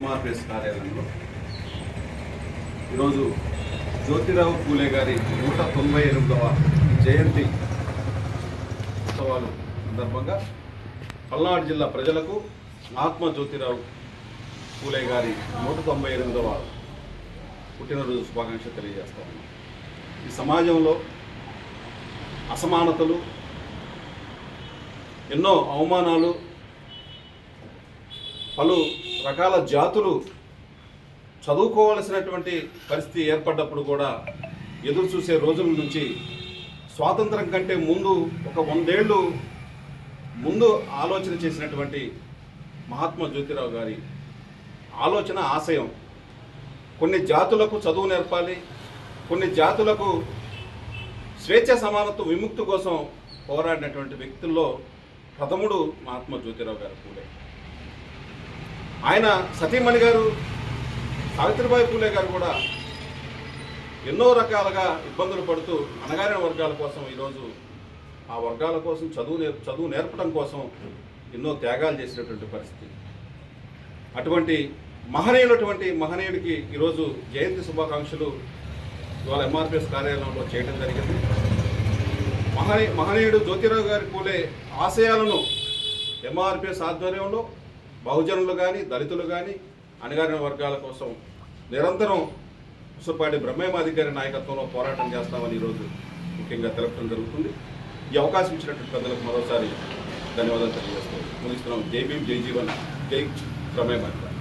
ఎంఆర్పిఎస్ కార్యాలయంలో. ఈరోజు జ్యోతిరావు పూలే గారి నూట తొంభై ఎనిమిదవ జయంతి ఉత్సవాలు సందర్భంగా పల్నాడు జిల్లా ప్రజలకు మహాత్మా జ్యోతిరావు పూలే గారి నూట తొంభై ఎనిమిదవ పుట్టినరోజు శుభాకాంక్షలు తెలియజేస్తాను ఈ సమాజంలో అసమానతలు ఎన్నో అవమానాలు పలు రకాల జాతులు చదువుకోవలసినటువంటి పరిస్థితి ఏర్పడ్డప్పుడు కూడా ఎదురు చూసే రోజుల నుంచి స్వాతంత్రం కంటే ముందు ఒక వందేళ్ళు ముందు ఆలోచన చేసినటువంటి మహాత్మా జ్యోతిరావు గారి ఆలోచన ఆశయం. కొన్ని జాతులకు చదువు నేర్పాలి కొన్ని జాతులకు స్వేచ్ఛ సమానత్వ విముక్తి కోసం పోరాడినటువంటి వ్యక్తుల్లో ప్రథముడు మహాత్మా జ్యోతిరావు గారు కూడా. ఆయన సతీమణి గారు సావిత్రిబాయి పూలే గారు కూడా ఎన్నో రకాలుగా ఇబ్బందులు పడుతూ అణగారిన వర్గాల కోసం ఈరోజు ఆ వర్గాల కోసం చదువు నేర్ చదువు నేర్పడం కోసం ఎన్నో త్యాగాలు చేసినటువంటి పరిస్థితి. అటువంటి మహనీయులటువంటి మహనీయుడికి ఈరోజు జయంతి శుభాకాంక్షలు ఇవాళ ఎంఆర్పిఎస్ కార్యాలయంలో చేయడం జరిగింది. మహనీ మహనీయుడు జ్యోతిరావు గారి పూలే ఆశయాలను ఎంఆర్పిఎస్ ఆధ్వర్యంలో బహుజనులు కానీ దళితులు కానీ అణగారిన వర్గాల కోసం నిరంతరం ఉసపాటి బ్రహ్మేమాధికారి నాయకత్వంలో పోరాటం చేస్తామని ఈరోజు ముఖ్యంగా తెలపడం జరుగుతుంది. ఈ అవకాశం ఇచ్చినటువంటి ప్రజలకు మరోసారి ధన్యవాదాలు తెలియజేస్తాం ముగిస్తున్నాం. జై భీమ్ జై జీవన్ జై బ్రహ్మేమాధికారి